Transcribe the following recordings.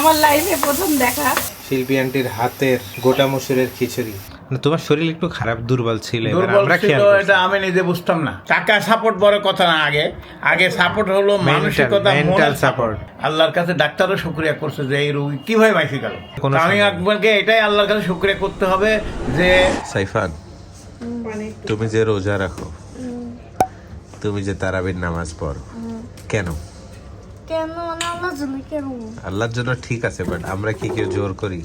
আমার লাইফে প্রথম দেখা। শিল্পী আন্টির হাতের গোটা মসুরের খিচুড়ি। তোমার শরীর একটু খারাপ দুর্বল ছিল এবার দুর্বল আমরা ছিল খেয়াল করছি। এটা আমি নিজে বুঝতাম না। টাকা সাপোর্ট বড় কথা না আগে। আগে সাপোর্ট হলো মানসিকতা mental সাপোর্ট আল্লাহর কাছে ডাক্তারও শুক্রিয়া করছে যে এই রোগী কীভাবে বাইসে গেল? কোনো আমি নেই। একবারকে এটাই আল্লাহর কাছে শুক্রিয়া করতে হবে যে সাইফান তুমি যে রোজা রাখো তুমি যে তারাবির নামাজ পড়ো কেন? কেন? মানে আল্লাহ জন্য কেন? আল্লাহর জন্য ঠিক আছে বাট আমরা কি কেউ জোর করি?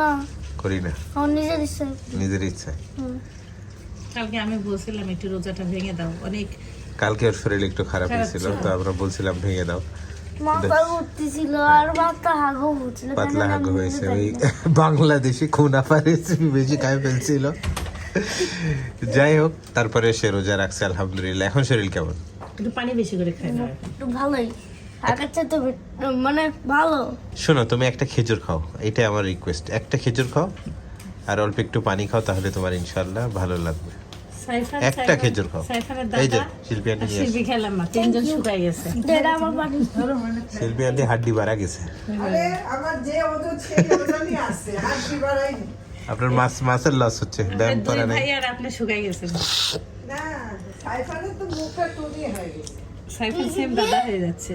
না। করি না। আমার নিজের ইচ্ছে নিজের ইচ্ছায় কালকে আমি বলছিলাম একটু রোজাটা ভেঙে দাও। অনেক কালকে ওর শরীর একটু খারাপ হয়েছিল তো আমরা বলছিলাম ভেঙে দাও। মাথা ঘুরতেছিল আর মাথা হাগও হচ্ছিল পাতলা হাগ হয়েছে। ওই বাংলাদেশি খুনাফা রেসিপি বেশি খাই ফেলছিল। যাই হোক তারপরে সে রোজা রাখছে আলহামদুলিল্লাহ। এখন শরীর কেমন? একটু পানি বেশি করে খাই না একটু ভালোই। মানে ভালো। শোনো তুমি একটা খেজুর খাও এটাই আমার রিকোয়েস্ট একটা খেজুর খাও আর অল্প একটু পানি খাও তাহলে তোমার ইনশাল্লাহ ভালো লাগবে। একটা খেজুর খাও। এই যে শিল্পী আন্টি আর নিয়ে শিল্পী খেলাম না তিনজন শুকাই গেছে। এটা আমার বাড়ি। শিল্পী আন্টি হাড্ডি বাড়া গেছে। আরে আমার যে ওজন সেই ওজনই আছে হাসি বাড়াইনি আপনার মাছ মাছের লস হচ্ছে ব্যায়াম করা নেই। ভাই আর আপনি শুকাই গেছেন। না সাইফানের তো মুখটা টুনি হয়ে গেছে। সেম দাদা হয়ে যাচ্ছে।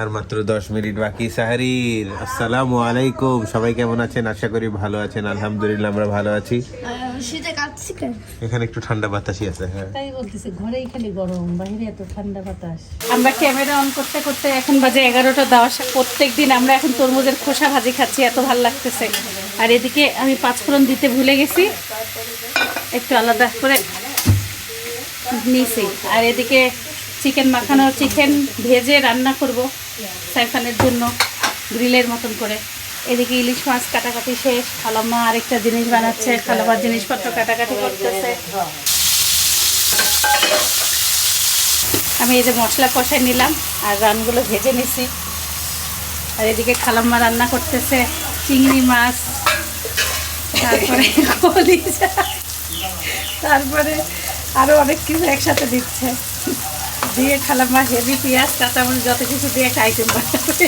আর মাত্র দশ মিনিট বাকি সাহারির। আসসালামু আলাইকুম। সবাই কেমন আছেন? আশা করি ভালো আছেন। আলহামদুলিল্লাহ আমরা ভালো আছি। শীতে কাটছি কেন? এখানে একটু ঠান্ডা বাতাসই আছে হ্যাঁ। তাই বলতেছে ঘরেই খালি গরম বাইরে এত ঠান্ডা বাতাস। আমরা ক্যামেরা অন করতে করতে এখন বাজে এগারোটা দশ প্রত্যেক দিন আমরা এখন তরমুজের খোসা ভাজি খাচ্ছি এত ভালো লাগতেছে। আর এদিকে আমি পাঁচ পাঁচফোড়ন দিতে ভুলে গেছি। একটু আলাদা করে নিয়েছি। আর এদিকে চিকেন মাখানো চিকেন ভেজে রান্না করব সাইফানের জন্য, গ্রিলের মতন করে। এদিকে ইলিশ মাছ কাটাকাটি শেষ খালাম্মা আরেকটা জিনিস বানাচ্ছে খালামার জিনিসপত্র কাটাকাটি করতেছে। আমি এই যে মশলা কষাই নিলাম আর রানগুলো ভেজে নিছি। আর এদিকে খালাম্মা রান্না করতেছে চিংড়ি মাছ, তারপরে তারপরে আরও অনেক কিছু একসাথে দিচ্ছে। দিয়ে খালাম্মা হেভি পেঁয়াজ কাঁচামরিচ যত কিছু দিয়ে একটা আইটেম বানাবে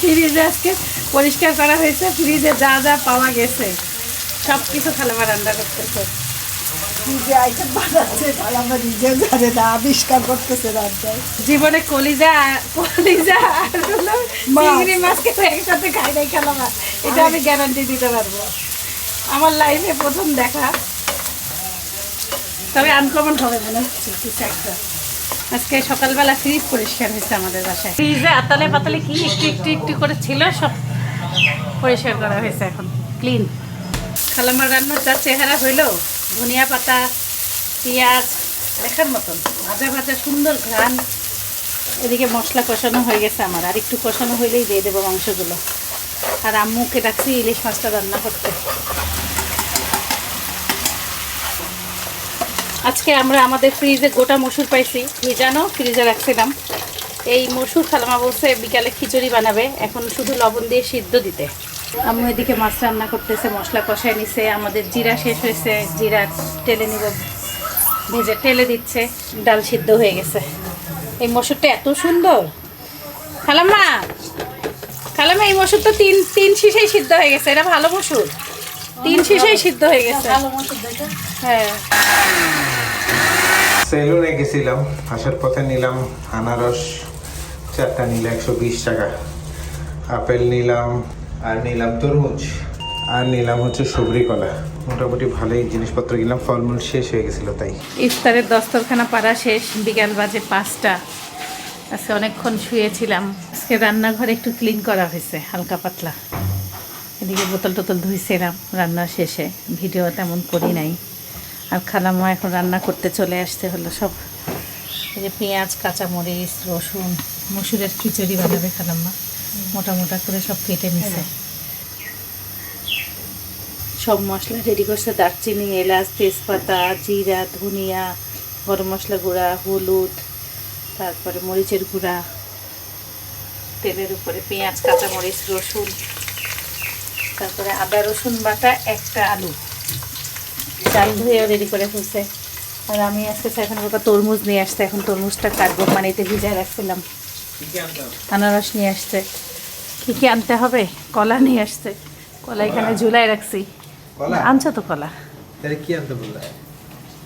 ফ্রিজে আজকে পরিষ্কার করা হয়েছে ফ্রিজে যা যা পাওয়া গেছে সব কিছু খালাম্মা রান্না করতেছে। যে আইটেম বানাচ্ছে তাহলে নিজে জানে না আবিষ্কার করতেছে রান্নায়। জীবনে কলিজা কলিজা আর হলো চিংড়ি মাছ কেউ একসাথে খাই নাই খেলাম এটা আমি গ্যারান্টি দিতে পারব। আমার লাইফে প্রথম দেখা। তবে আনকমন হবে মনে হচ্ছে কিছু একটা। আজকে সকালবেলা ফ্রিজ পরিষ্কার হয়েছে আমাদের বাসায়। ফ্রিজে আতালে পাতালে কি একটু একটু একটু করে ছিল সব পরিষ্কার করা হয়েছে এখন ক্লিন খালামার রান্নার যা চেহারা হইল ধনিয়া পাতা পেঁয়াজ দেখার মতন ভাজা ভাজা সুন্দর ঘ্রাণ। এদিকে মশলা কষানো হয়ে গেছে আমার আর একটু কষানো হইলেই দিয়ে দেবো মাংসগুলো। আর আম্মুকে ডাকছি ইলিশ মাছটা রান্না করতে। আজকে আমরা আমাদের ফ্রিজে গোটা মসুর পাইছি। ভিজানো ফ্রিজে রাখছিলাম। এই মসুর খালামা বলছে বিকালে খিচুড়ি বানাবে। এখন শুধু লবণ দিয়ে সিদ্ধ দিতে। আম্মু এদিকে মাছ রান্না করতেছে, মশলা কষায় নিছে। আমাদের জিরা শেষ হয়েছে। জিরা টেলে নিব। ভেজে টেলে দিচ্ছে। ডাল সিদ্ধ হয়ে গেছে। এই মসুরটা এত সুন্দর। খালাম্মা! খালাম্মা, এই মসুর তো তিন তিন শীষেই সিদ্ধ হয়ে গেছে। এটা ভালো মসুর। তিন শীষেই সিদ্ধ হয়ে গেছে। হ্যাঁ। সেলুনে গেছিলাম আসার পথে নিলাম আনারস চারটা নিলাম একশো বিশ টাকা। আপেল নিলাম আর নিলাম তরমুজ আর নিলাম হচ্ছে সবরি কলা। মোটামুটি ভালোই জিনিসপত্র কিনলাম ফলমূল শেষ হয়ে গেছিল তাই। ইফতারের দস্তরখানা পাড়া শেষ বিকাল বাজে পাঁচটা। আজকে অনেকক্ষণ শুয়েছিলাম। আজকে রান্নাঘর একটু ক্লিন করা হয়েছে হালকা পাতলা। এদিকে বোতল টোতল ধুইছিলাম, রান্না শেষে। ভিডিও তেমন করি নাই। আর খালাম্মা এখন রান্না করতে চলে আসতে হলো সব। এই যে পেঁয়াজ, কাঁচামরিচ, রসুন, মসুরের খিচুড়ি বানাবে খালাম্মা। মোটা মোটা করে সব কেটে নিছে। সব মশলা রেডি করছে। দারচিনি, এলাচ, তেজপাতা, জিরা, ধনিয়া, গরম মশলা গুঁড়া, হলুদ, তারপরে মরিচের গুঁড়া, তেলের উপরে পেঁয়াজ, কাঁচামরিচ, রসুন। তারপরে আদা রসুন বাটা একটা আলু। চাল ধুয়ে রেডি করে ফেলছে। আর আমি আজকে এখন বাবা তরমুজ নিয়ে আসতে এখন তরমুজটা কাটবো পানিতে ভিজায় রাখছিলাম। আনারস নিয়ে আসছে। কি কি আনতে হবে? কলা নিয়ে আসছে। কলা এখানে ঝুলাই রাখছি। আনছো তো কলা? কি আনতে বললা?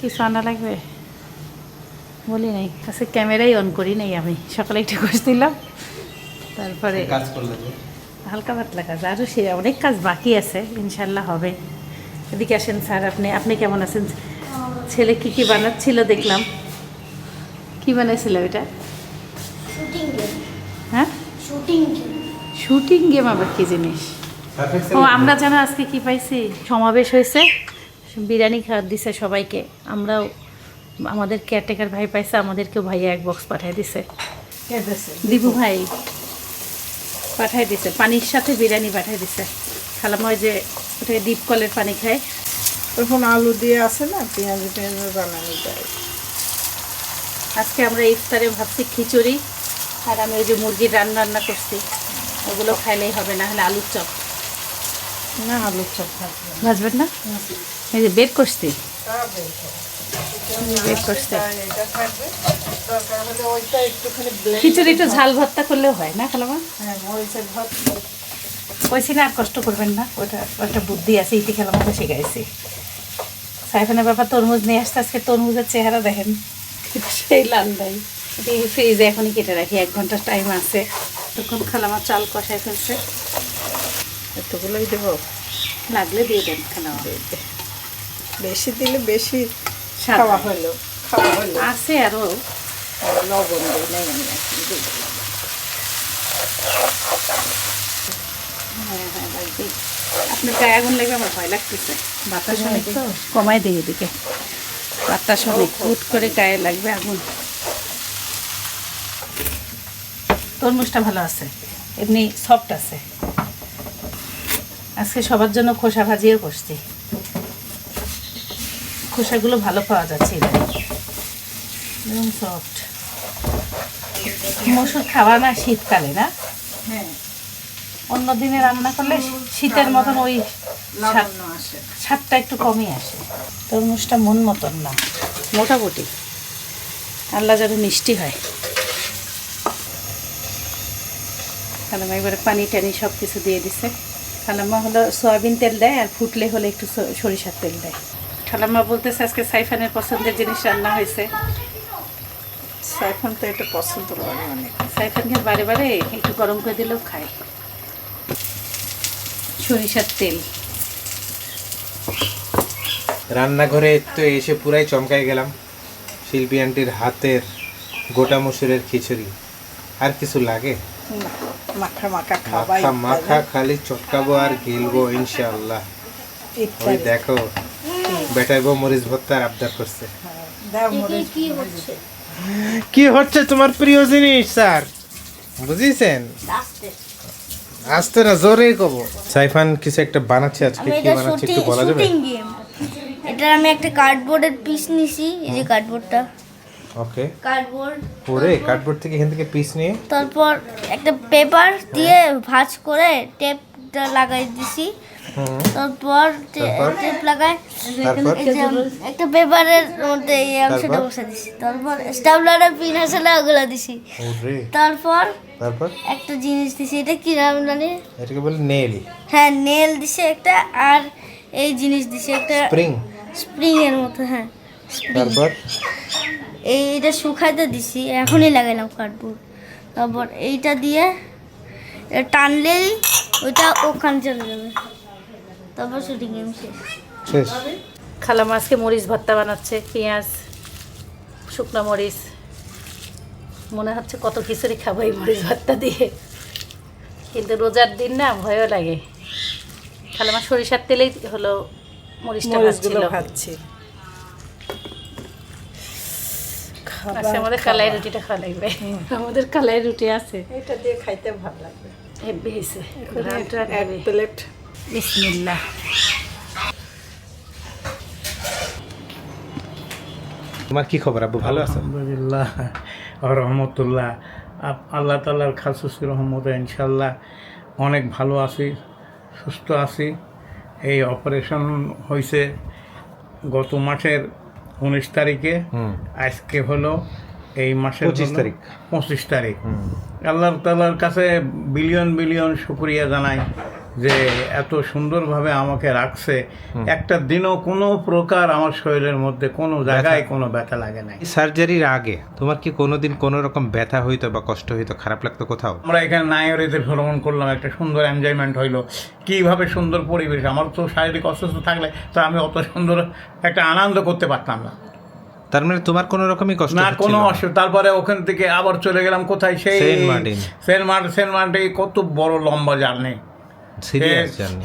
কিছু আনা লাগবে? বলি নাই। আজকে ক্যামেরাই অন করি নাই আমি। সকালে একটু দিলাম তারপরে কাজ করলে যে হালকা পাতলা কাজ। আরও সে অনেক কাজ বাকি আছে ইনশাল্লাহ হবে। এদিকে আসেন স্যার আপনি আপনি কেমন আছেন? ছেলে কি কি বানাচ্ছিল দেখলাম। কি বানাইছিল এটা? Shooting game. হ্যাঁ? Shooting game. শুটিং গেম আবার কি জিনিস? ও আমরা জানো আজকে কি পাইছি? সমাবেশ হয়েছে। বিরিয়ানি খাওয়া দিছে সবাইকে। আমরাও আমাদের কেয়ারটেকার ভাই পাইছে আমাদেরকেও ভাইয়া এক বক্স পাঠিয়ে দিছে। দিবু ভাই পাঠাই দিছে পানির সাথে বিরিয়ানি পাঠাই দিছে। খালাম ওই যে ওটা ডিপ কলের পানি খায় তখন আলু দিয়ে আসে না পেঁয়াজ পেঁয়াজ বানানো যায়। আজকে আমরা ইফতারে ভাবছি খিচুড়ি আর আমি ওই যে মুরগির রান্না রান্না করছি ওগুলো খাইলেই হবে না হলে আলুর চপ। না আলুর চপ ভাজবেন না? এই যে বের করছি। বের করছি। দরকার হলে ওইটা একটুখানি খিচুড়ি একটু ঝাল ভর্তা করলেও হয় না খালামা? হ্যাঁ মরিচের কইছি না আর কষ্ট করবেন না ওটা একটা বুদ্ধি আছে ইতি খেলামা বসে গাইছি সাইফানের ব্যাপার তরমুজ নিয়ে আসতে আজকে তরমুজের চেহারা দেখেন। সেই লাল ভাই ফ্রিজে এখনই কেটে রাখি এক ঘণ্টার টাইম আছে। তখন খালামা চাল কষায় ফেলছে। এতগুলোই দেবো? লাগলে দিয়ে দেন খালামা। বেশি দিলে বেশি খাওয়া হলো খাওয়া হলো। আছে আরও লবণ দিই নাই আমি আপনার গায়ে আগুন লাগবে আমার ভয় লাগতেছে। বাতাস অনেক তো। কমাই দিই এদিকে। বাতাস অনেক। হুট করে গায়ে লাগবে আগুন। তরমুজটা ভালো আছে। এমনি সফট আছে। আজকে সবার জন্য খোসা ভাজিও করছি। খোসাগুলো ভালো পাওয়া যাচ্ছে একদম সফট মসুর খাওয়া না শীতকালে না? হ্যাঁ। অন্য দিনে রান্না করলে শীতের মতন ওই স্বাদটা একটু কমই আসে। তরমুজটা মন মতন না। মোটামুটি। আল্লাহ যেন মিষ্টি হয়। খালামা এবারে পানি টানি সব কিছু দিয়ে দিছে। খালাম্মা হলো সয়াবিন তেল দেয় আর ফুটলে হলে একটু সরিষার তেল দেয়। খালাম্মা বলতেছে আজকে সাইফানের পছন্দের জিনিস রান্না হয়েছে। এখন তো এটা পছন্দ করে অনেক। সাইফানকে বারে বারে একটু গরম করে দিলেও খায়। সরিষার তেল। রান্নাঘরে তো এসে পুরাই চমকাই গেলাম। শিল্পী আন্টির হাতের গোটা মসুরের খিচুড়ি। আর কিছু লাগে? না, মাখা মাখা খাবাই মাখা মাখা খালি চটকাবো আর গিলবো ইনশাআল্লাহ। ওই দেখো বেটাই বউ মরিচ ভর্তার আবদার করছে। মরিচ কি হচ্ছে? কি হচ্ছে তোমার প্রিয় জিনিস স্যার? বুঝিছেন? আস্তে। আসতে না জোরে কব। সাইফান কিছু একটা বানাচ্ছে আজকে কি এটা বানাচ্ছে একটু বলা যাবে? এটা আমি একটা কার্ডবোর্ডের পিস নিছি এই যে কার্ডবোর্ডটা ওকে কার্ডবোর্ড ওরে কার্ডবোর্ড থেকে এখান থেকে পিস নিয়ে? তারপর একটা পেপার দিয়ে ভাঁজ করে টেপটা লাগাই দিছি। তারপর? টেপ লাগাই একটা পেপারের মধ্যে এই অংশটা বসে দিছি। তারপর স্টাবলারের পিন আসলে ওগুলো দিছি। তারপর তারপর? একটা জিনিস দিছি এটা কি নাম জানি? এটাকে বলে নেল হ্যাঁ নেল দিছে একটা আর এই জিনিস দিছে একটা স্প্রিং স্প্রিং এর মতো হ্যাঁ তারপর? এইটা শুকাইতে দিছি এখনই লাগাইলাম কার্ডবোর্ড তারপর এইটা দিয়ে টানলেই ওইটা ওখানে চলে যাবে। তারপর শুটিং গেম শেষ। শেষ। খালা মাছকে মরিচ ভর্তা বানাচ্ছে পেঁয়াজ শুকনো মরিচ। মনে হচ্ছে কত খিচুড়ি খাব এই মরিচ ভর্তা দিয়ে। কিন্তু রোজার দিন না ভয়ও লাগে। খালা মাছ সরিষার তেলেই হলো মরিচটা ভাজছিল। মরিচগুলো ভাজছি আচ্ছা আমাদের কালাই রুটিটা খাওয়া লাগবে। আমাদের কালাই রুটি আছে। এটা দিয়ে খাইতে ভালো লাগবে। হেব্বি হয়েছে। এক প্লেট বিসমিল্লাহ। তোমার কি খবর আব্বু ভালো আছো? আলহামদুলিল্লাহ রহমতুল্লাহ। আপ- আল্লাহ তালার খাসুসি রহমত ইনশাল্লাহ অনেক ভালো আছি সুস্থ আছি। এই অপারেশন হয়েছে গত মাসের উনিশ তারিখে। আজকে হলো এই মাসের পঁচিশ তারিখ। পঁচিশ তারিখ। আল্লাহ তালার কাছে বিলিয়ন বিলিয়ন শুক্রিয়া জানাই। যে এত সুন্দরভাবে আমাকে রাখছে একটা দিনও কোনো প্রকার আমার শরীরের মধ্যে কোনো জায়গায় কোনো ব্যথা লাগে নাই। সার্জারির আগে তোমার কি কোনোদিন কোনো রকম ব্যথা হইতো বা কষ্ট হইতো খারাপ লাগতো কোথাও? আমরা এখানে নায়রিতে ভ্রমণ করলাম একটা সুন্দর এনজয়মেন্ট হইল। কীভাবে সুন্দর পরিবেশ আমার তো শারীরিক অসুস্থ থাকলে তো আমি অত সুন্দর একটা আনন্দ করতে পারতাম না। তার মানে তোমার কোনো রকমই কষ্ট না কোনো অসুবিধা তারপরে ওখান থেকে আবার চলে গেলাম কোথায়? সেই Saint Martin. Saint Martin Saint Martin কত বড় লম্বা জার্নি।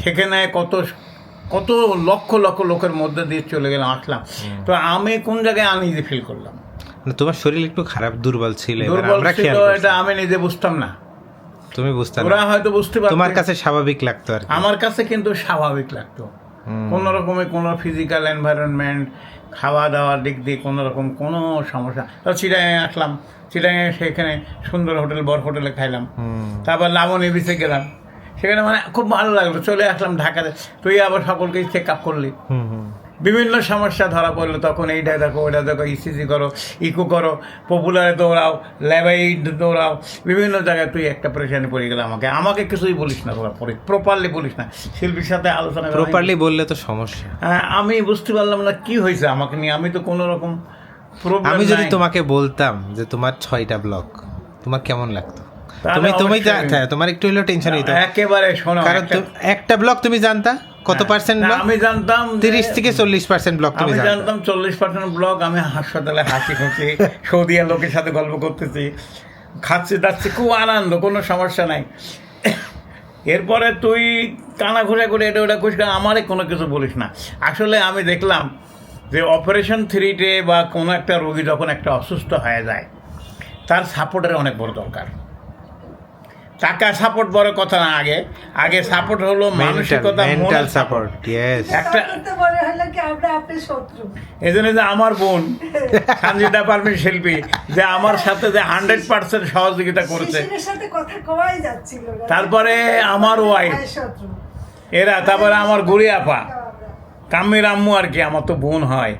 সেখানে কত কত লক্ষ লক্ষ লোকের মধ্যে দিয়ে চলে গেলাম আসলাম। তো আমি কোন জায়গায় আনইজি ফিল করলাম? মানে তোমার শরীর একটু খারাপ দুর্বল ছিল আমরা খেয়াল এটা আমি নিজে বুঝতাম না। তুমি বুঝতে ওরা হয়তো বুঝতে পারতো। তোমার কাছে স্বাভাবিক লাগতো আর আমার কাছে কিন্তু স্বাভাবিক লাগতো। কোনো রকমের কোনো ফিজিক্যাল এনভায়রনমেন্ট খাওয়া দাওয়ার দিক দিয়ে কোনো রকম কোনো সমস্যা। তো চিটাঙে আসলাম। চিটাঙে সেখানে সুন্দর হোটেল বড় হোটেলে খাইলাম। তারপর লাবণী বিচে গেলাম। সেখানে মানে খুব ভালো লাগল। চলে আসলাম ঢাকাতে। তুই আবার সকলকেই চেক আপ করলি। হুম হুম। বিভিন্ন সমস্যা ধরা পড়ল। তখন এইটা দেখো ওইটা দেখো ইসিজি করো ইকো করো পপুলারে দৌড়াও ল্যাবাইড দৌড়াও। বিভিন্ন জায়গায় তুই একটা পরেশানি পড়ে গেলে আমাকে। আমাকে কিছুই বলিস না তোরা পরে প্রপারলি বলিস না। শিল্পীর সাথে আলোচনা প্রপারলি বললে তো সমস্যা। হ্যাঁ, আমি বুঝতে পারলাম না কি হয়েছে আমাকে নিয়ে। আমি তো কোনো রকম আমি যদি তোমাকে বলতাম যে তোমার ছয়টা ব্লক তোমার কেমন লাগতো? তুমি তুমি হ্যাঁ, তোমার একটু হলেও টেনশন হইতো একেবারে শোনো কারণ একটা- ব্লক তুমি জানতা? কত হ্যাঁ, পার্সেন্ট ব্লক আমি জানতাম তিরিশ থেকে চল্লিশ পার্সেন্ট ব্লক তুমি আমি জানতাম চল্লিশ পার্সেন্ট ব্লগ আমি হাসপাতালে হাসি খুঁজছি সৌদিয়া লোকের সাথে গল্প করতেছি। খাচ্ছি দাচ্ছি খুব আনন্দ কোনো সমস্যা নাই। এরপরে তুই কানা ঘুরে করে এটা ওটা করিস আমারে কোনো কিছু বলিস না। আসলে আমি দেখলাম যে অপারেশন থ্রিতে বা কোনো একটা রোগী যখন একটা অসুস্থ হয়ে যায় তার সাপোর্টের অনেক বড় দরকার। টাকা সাপোর্ট বড় কথা না আগে। আগে সাপোর্ট হলো মানসিকতা মেন্টাল সাপোর্ট ইয়েস একটা করতে মনে হলো কি আমরা আপনি শত্রু? এই জন্য যে আমার বোন সঞ্জিতা পারমিন শিল্পী যে আমার সাথে যে হান্ড্রেড পার্সেন্ট সহযোগিতা করেছে। সাথে কথা কওয়াই যাচ্ছিল। তারপরে আমার ওয়াইফ শত্রু। এরা তারপরে আমার গুড়ি আপা কাম্মির আম্মু আর কি আমার তো বোন হয়।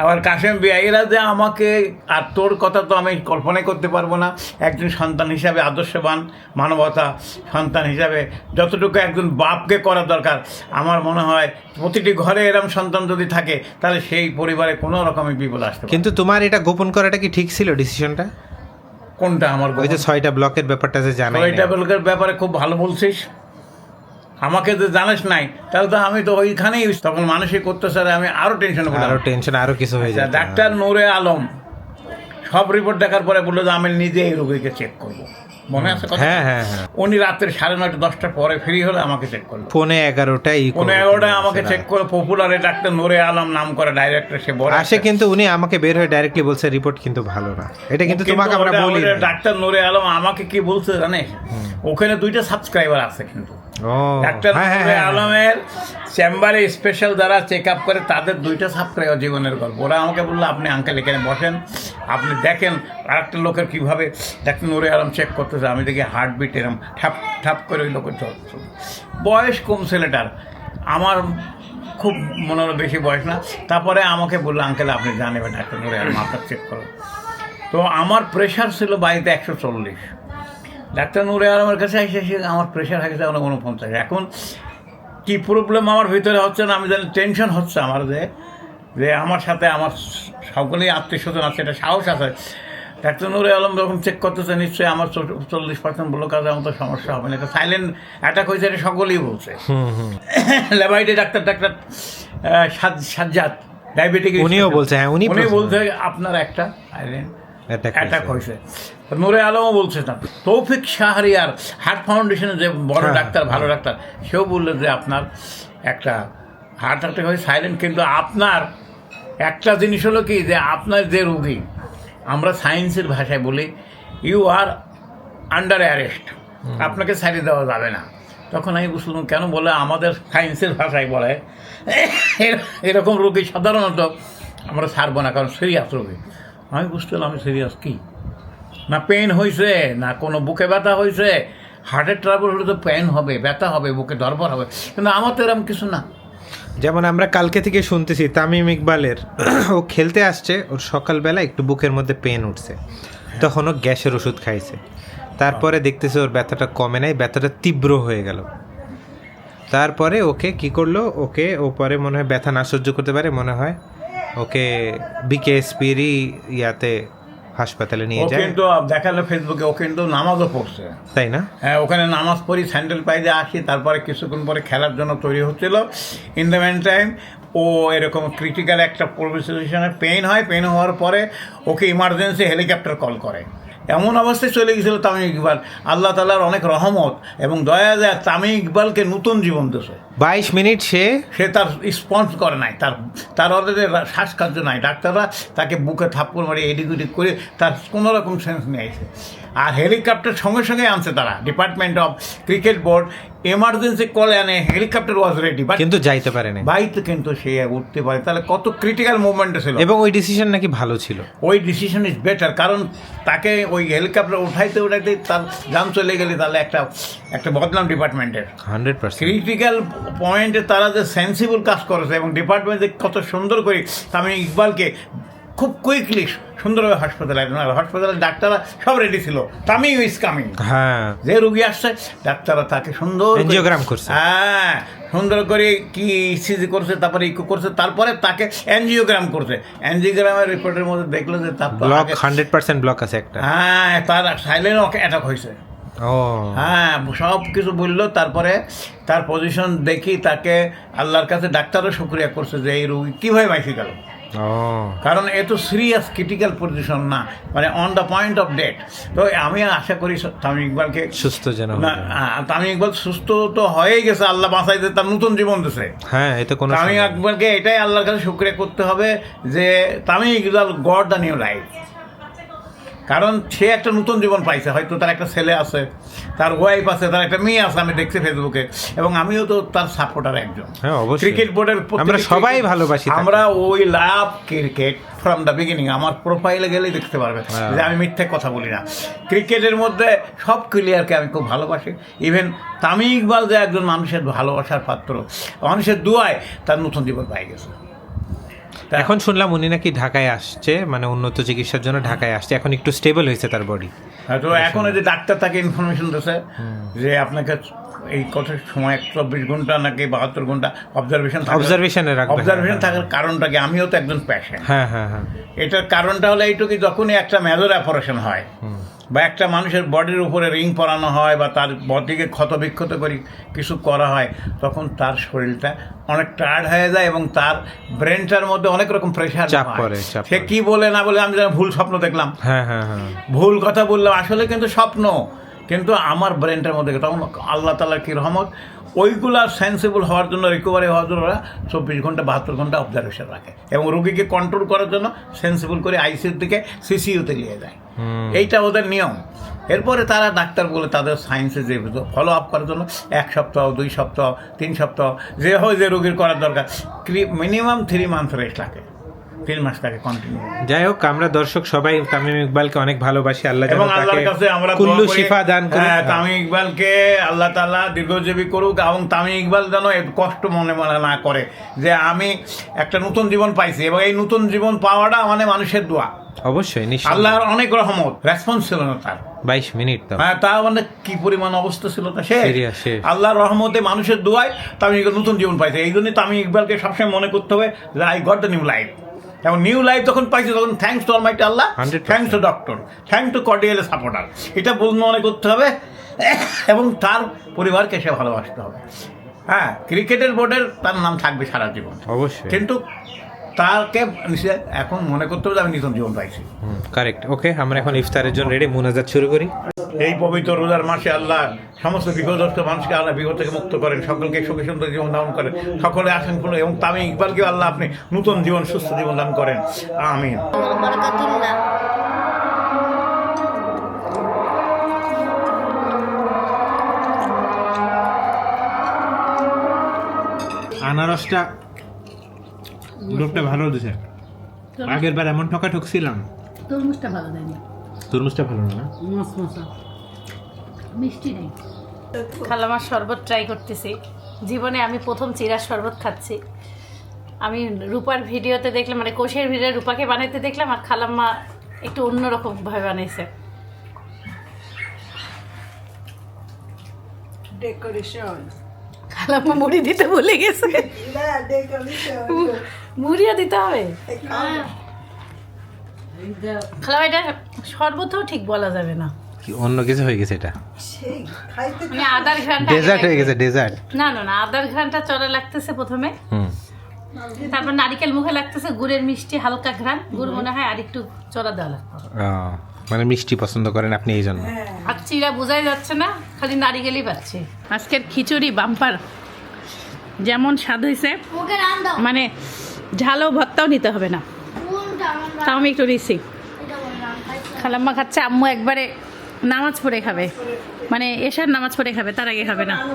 আবার কাশেম বিয়া এরা যে আমাকে আর তোর কথা তো আমি কল্পনাই করতে পারব না। একজন সন্তান হিসাবে আদর্শবান মানবতা সন্তান হিসাবে যতটুকু একজন বাপকে করা দরকার আমার মনে হয় প্রতিটি ঘরে এরম সন্তান যদি থাকে তাহলে সেই পরিবারে কোনো রকমের বিপদ আসতে কিন্তু তোমার এটা গোপন করাটা কি ঠিক ছিল ডিসিশনটা কোনটা আমার ওই যে ছয়টা ব্লকের ব্যাপারটা যে জানা ওইটা বেলকের ব্যাপারে খুব ভালো বলছিস। আমাকে তো জানাস নাই তাহলে তো আমি তো ওইখানেই তখন মানুষই করতে স্যার আমি আরও টেনশন আরও আরও টেনশন আরও কিছু হয়ে আচ্ছা, যায় ডাক্তার নূরে আলম সব রিপোর্ট দেখার পরে বলল যে আমি নিজে এই রোগীকে চেক করব। মনে আছে কথা হ্যাঁ হ্যাঁ হ্যাঁ। উনি রাত্রে সাড়ে নয়টা দশটার পরে ফ্রি হলে আমাকে চেক করল। পৌনে এগারোটাই এগারোটায় আমাকে চেক করে পপুলারে ডাক্তার নূরে আলম নাম করে ডাইরেক্টর সে বড় আসে কিন্তু উনি আমাকে বের হয়ে ডাইরেক্টলি বলছে রিপোর্ট কিন্তু ভালো না। এটা কিন্তু তোমাকে আমরা বলি ডাক্তার নূরে আলম আমাকে কি বলছে জানিস? ওখানে দুইটা সাবস্ক্রাইবার আছে কিন্তু। ডাক্তার হ্যাঁ হ্যাঁ আলমের চেম্বারে স্পেশাল যারা চেক আপ করে তাদের দুইটা সাবস্ক্রাইবার জীবনের গল্প। ওরা আমাকে বলল আপনি আঙ্কেল এখানে বসেন আপনি দেখেন আরেকটা লোকের কীভাবে ডাক্তার নুরে আলম চেক করতেছে আমি দেখি হার্টবিট এরম ঠাপ ঠাপ করে ওই লোকের বয়স কম ছেলেটার। আমার খুব মনে হলো বেশি বয়স না। তারপরে আমাকে বলল, আঙ্কেল, আপনি জানেন ডাক্তার নুরে আর আপনার চেক করুন তো আমার প্রেশার ছিল বাড়িতে একশো চল্লিশ। ডাক্তার নূরে আলমের কাছে এসে আমার প্রেশার হয়ে গেছে অনেক উনপঞ্চাশ এখন কি প্রবলেম আমার ভিতরে হচ্ছে না, আমি জানি টেনশন হচ্ছে আমার যে যে আমার সাথে আমার সকলেই আত্মীয় স্বজন আছে, এটা সাহস আছে। ডাক্তার নুরে আলম যখন চেক করতেছে নিশ্চয়ই আমার চল্লিশ পার্সেন্ট ব্লক আছে আমার তো সমস্যা হবে না। এটা সাইলেন্ট অ্যাটাক হয়েছে এটা সকলেই বলছে। লেবাইটে ডাক্তার ডাক্তার সাজ্জাদ ডায়াবেটিক উনিও বলছে, হ্যাঁ, উনি উনি বলছে আপনার একটা সাইলেন্ট অ্যাটাক হয়েছে। হয়েছে। নূরে আলমও বলছে না তৌফিক শাহরিয়ার হার্ট ফাউন্ডেশনের যে বড় হ্যাঁ, ডাক্তার ভালো ডাক্তার সেও বলল যে আপনার একটা হার্ট অ্যাটাক হয়ে সাইলেন্ট কিন্তু আপনার একটা জিনিস হলো কি যে আপনার যে রোগী সায়েন্সের ভাষায় বলি ইউ আর আন্ডার অ্যারেস্ট আপনাকে সাইডে দেওয়া যাবে না। তখন আমি বুঝলাম কেন বলে? আমাদের সায়েন্সের ভাষায় বলে। এর- এরকম রোগী সাধারণত আমরা ছাড়বো না কারণ সিরিয়াস রোগী। আমি বুঝতে পারলাম আমি সিরিয়াস কি? না পেন হয়েছে না কোনো বুকে ব্যথা হয়েছে হার্টের ট্রাবল হলে তো পেন হবে ব্যথা হবে বুকে দরবার হবে। কিন্তু আমার তো এরকম কিছু না। যেমন আমরা কালকে থেকে শুনতেছি তামিম ইকবালের, ও খেলতে আসছে, ওর সকালবেলা একটু বুকের মধ্যে পেন উঠছে। তখন ও গ্যাসের ওষুধ খাইছে। তারপরে দেখতেছে ওর ব্যথাটা কমে নাই, ব্যথাটা তীব্র হয়ে গেল। তারপরে ওকে কি করল, ওকে ও পরে মনে হয় ব্যথা না সহ্য করতে পারে, মনে হয় ওকে বিকেএসপিরই ইয়াতে হাসপাতালে নিয়ে যায়। কিন্তু দেখাল ফেসবুকে ও কিন্তু নামাজও পড়ছে। তাই না? হ্যাঁ ওখানে নামাজ পড়ি স্যান্ডেল পাইজে আসি তারপরে কিছুক্ষণ পরে খেলার জন্য তৈরি হচ্ছিল। ইন দ্য মেন টাইম ও এরকম ক্রিটিক্যাল একটা পরিবেশনে পেইন হয় পেইন হওয়ার পরে ওকে ইমার্জেন্সি হেলিকপ্টার কল করে। এমন অবস্থায় চলে গেছিল তামিম ইকবাল। আল্লাহ তালার অনেক রহমত এবং দয়া দেয় তামিম ইকবালকে নতুন জীবন দেশে বাইশ মিনিট সে সে তার স্পন্স করে নাই তার তার অর্ডারে শ্বাসকার্য নাই। ডাক্তাররা তাকে বুকে থাপ্পড় মারি এডিক করে তার কোনোরকম সেন্স নিয়েছে আর হেলিকপ্টার সঙ্গে সঙ্গে আনছে তারা department of cricket board emergency কলে আনে হেলিকপ্টার ওয়াজ রেডি কিন্তু যাইতে পারে না বাইতে কিন্তু সে উঠতে পারে তাহলে কত ক্রিটিক্যাল মুভমেন্ট ছিল। এবং ওই ডিসিশন নাকি ভালো ছিল। ওই ডিসিশন ইজ বেটার কারণ তাকে ওই হেলিকপ্টার উঠাইতে উঠাইতে তার জাম চলে গেলে তাহলে একটা একটা বদনাম ডিপার্টমেন্টের হান্ড্রেড পার্সেন্ট। ক্রিটিক্যাল পয়েন্টে তারা যে সেন্সিবল কাজ করেছে এবং ডিপার্টমেন্টে কত সুন্দর করে তামিম ইকবালকে খুব কুইকলি সুন্দরভাবে হাসপাতালে হাসপাতালের ডাক্তাররা সব রেডি ছিল। তামিম ইজ কামিং হ্যাঁ। যে রুগী আসছে ডাক্তাররা তাকে সুন্দর Angiogram করছে। হ্যাঁ সুন্দর করে কি ইসিজি করছে তারপরে ইকো করছে তারপরে তাকে এনজিওগ্রাম করছে। এনজিওগ্রামের রিপোর্টের মধ্যে দেখল যে তার ব্লক হান্ড্রেড পার্সেন্ট ব্লক আছে একটা। হ্যাঁ তার সাইলেন্ট অ্যাটাক হয়েছে। হ্যাঁ সব কিছু বলল তারপরে তার পজিশন দেখি তাকে আল্লাহর কাছে ডাক্তারও শুক্রিয়া করছে যে এই রুগী কীভাবে মাইসি গেল। কারণ এ তো সিরিয়াস ক্রিটিক্যাল পজিশন না মানে on the point of date তো আমি আশা করি তামিম ইকবালকে সুস্থ যেন। তামিম ইকবাল সুস্থ তো হয়েই গেছে আল্লাহ বাঁচাইতে তার নতুন জীবন দিছে। হ্যাঁ এটা কোনো তামিম ইকবালকে এটাই আল্লাহর কাছে শুক্রিয়া করতে হবে যে Tamim Iqbal got the new life. কারণ সে একটা নতুন জীবন পাইছে হয়তো তার একটা ছেলে আছে তার ওয়াইফ আছে তার একটা মেয়ে আছে আমি দেখছি ফেসবুকে এবং আমিও তো তার সাপোর্টার একজন। হ্যাঁ, ক্রিকেট বোর্ডের আমরা সবাই ভালোবাসি আমরা ওই love cricket from the beginning আমার প্রোফাইলে গেলেই দেখতে পারবে হ্যাঁ। যে আমি মিথ্যে কথা বলি না। ক্রিকেটের মধ্যে সব প্লেয়ারকে আমি খুব ভালোবাসি। ইভেন তামিম ইকবাল যে একজন মানুষের ভালোবাসার পাত্র মানুষের দুয়ায় তার নতুন জীবন পাই গেছে। এখন শুনলাম উনি নাকি ঢাকায় আসছে মানে উন্নত চিকিৎসার জন্য ঢাকায় আসছে। এখন একটু স্টেবল হয়েছে তার বডি হয়তো এখন এই যে ডাক্তার তাকে ইনফরমেশন দিয়েছে যে আপনাকে এই কত সময় এক চব্বিশ ঘণ্টা নাকি বাহাত্তর ঘণ্টা অবজারভেশন এ রাখবে, অবজারভেশন হ্যাঁ, থাকার কারণটা কি? আমিও তো একজন প্যাশেন্ট হ্যাঁ হ্যাঁ হ্যাঁ। এটার কারণটা হলো এইটুকু যখনই একটা মেজর অপারেশন হয় বা একটা মানুষের বডির উপরে রিং পরানো হয় বা তার বডিকে ক্ষতবিক্ষত করে কিছু করা হয় তখন তার শরীরটা অনেক টায়ার্ড হয়ে যায় এবং তার ব্রেনটার মধ্যে অনেক রকম প্রেশার সে। কি বলে না বলে আমি ভুল স্বপ্ন দেখলাম। হ্যাঁ হ্যাঁ হ্যাঁ। ভুল কথা বললাম আসলে কিন্তু স্বপ্ন। কিন্তু আমার ব্রেনটার মধ্যে তখন আল্লাহ তালার কি রহমত ওইগুলা সেন্সিবল হওয়ার জন্য রিকভারি হওয়ার জন্য ওরা চব্বিশ ঘণ্টা বাহাত্তর ঘণ্টা অবজারভেশন রাখে এবং রোগীকে কন্ট্রোল করার জন্য সেন্সিবল করে আইসিউর দিকে সিসিইউতে নিয়ে যায়। এইটা ওদের নিয়ম। এরপরে তারা ডাক্তার বলে তাদের সায়েন্সে যে ফলো আপ করার জন্য এক সপ্তাহ দুই সপ্তাহ তিন সপ্তাহ যে হয় যে রোগীর করার দরকার। মিনিমাম থ্রি মান্থ রেস্ট লাগে। তিন মাস তাকে কন্টিনিউ যাই হোক আমরা দর্শক সবাই তামিম ইকবালকে অনেক ভালোবাসি। আল্লাহ এবং আল্লাহর কাছে আমরা কুল্লু শিফা দান করুন হ্যাঁ, তামিম ইকবালকে আল্লাহ তাআলা দীর্ঘজীবী করুক এবং তামিম ইকবাল যেন কষ্ট মনে মনে না করে যে আমি একটা নতুন জীবন পাইছি এবং এই নতুন জীবন পাওয়াটা মানে মানুষের দোয়া। অবশ্যই আল্লাহর অনেক রহমত রেসপন্স ছিল না তার। বাইশ মিনিট তো। হ্যাঁ তা মানে কি পরিমাণ অবস্থা ছিল তা সে আল্লাহর রহমতে মানুষের দোয়ায় তামিম ইকবাল নতুন জীবন পাইছে। এই জন্যই তামিম ইকবালকে সবসময় মনে করতে হবে যে I got the new life এবং নিউ লাইফ যখন পাইছে তখন থ্যাংকস টু অলমাইটি আল্লাহ 100% thanks to doctor thank to cordial supporter এটা মনে করতে হবে এবং তার পরিবারকে সে ভালোবাসতে হবে। হ্যাঁ ক্রিকেটের বোর্ডের তার নাম থাকবে সারা জীবন। অবশ্যই। কিন্তু তাকে এখন মনে করতে হবে আমি নতুন জীবন পাইছি। কারেক্ট ওকে আমরা এখন ইফতারের জন্য রেডি মুনাজাত শুরু করি। এই পবিত্র রোজার মাসে আল্লাহ সমস্ত বিপদগ্রস্ত মানুষকে আল্লাহ বিপদ থেকে মুক্ত করেন সকলকে সুখী সুন্দর জীবন দান করেন সকলে আসেন কোনো এবং তামি ইকবালকে আল্লাহ আপনি নতুন জীবন সুস্থ জীবন দান করেন। আমিন। বারাকাতুল্লাহ আনারসটা লোকটা ভালো দিছে আগের বার এমন ঠকা ঠকছিলাম। তরমুজটা ভালো দেয়নি। তরমুজটা ভালো না? মিষ্টি নেই। খালামার শরবত ট্রাই করতেছি। জীবনে আমি প্রথম চিরার শরবত খাচ্ছি। আমি রূপার ভিডিওতে দেখলাম মানে কোষের ভিডিও রূপাকে বানাইতে দেখলাম আর খালাম্মা একটু অন্যরকম ভাবে বানাইছে। ডেকোরেশন খালাম্মা মুড়ি দিতে ভুলে গেছে। না ডেকোরেশন মুড়িও দিতে হবে। খালাম এটা শরবতও ঠিক বলা যাবে না। কি অন্য কিছু হয়ে গেছে এটা? মানে আদার ঘণ্টা ডেজার্ট হয়ে গেছে ডেজার্ট না না না আদার ঘ্রানটা চড়া লাগতেছে প্রথমে। তারপর নারিকেল মুখে লাগতেছে গুড়ের মিষ্টি হালকা ঘ্রাণ। গুড় মনে হয় আর একটু চড়া দেওয়া লাগবে। মানে মিষ্টি পছন্দ করেন আপনি এই জন্য। আর চিরা বোঝাই যাচ্ছে না খালি নারিকেলই পাচ্ছি। আজকের খিচুড়ি বাম্পার। যেমন স্বাদ হয়েছে ওকে রান দাও। মানে ঝালও ভর্তাও নিতে হবে না। তাও আমি একটু নিছি খালাম্মা খাচ্ছে আম্মু একবারে নামাজ পড়ে খাবে। মানে এসার নামাজ পড়ে খাবে তার আগে খাবে না।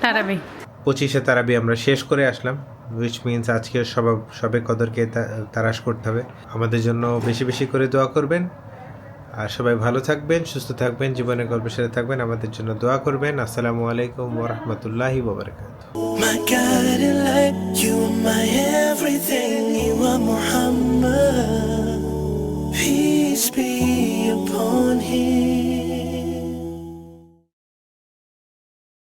তারাবি পঁচিশে তারাবি আমরা শেষ করে আসলাম উইচ মিনস আজকে সব সবে কদরকে তা- তারাশ করতে হবে। আমাদের জন্য বেশি বেশি করে দোয়া করবেন। আর সবাই ভালো থাকবেন, সুস্থ থাকবেন, জীবনের গল্পের সাথে থাকবেন। আমাদের জন্য দোয়া করবেন। আসসালামু আলাইকুম ও বাবরকাত Peace be upon him.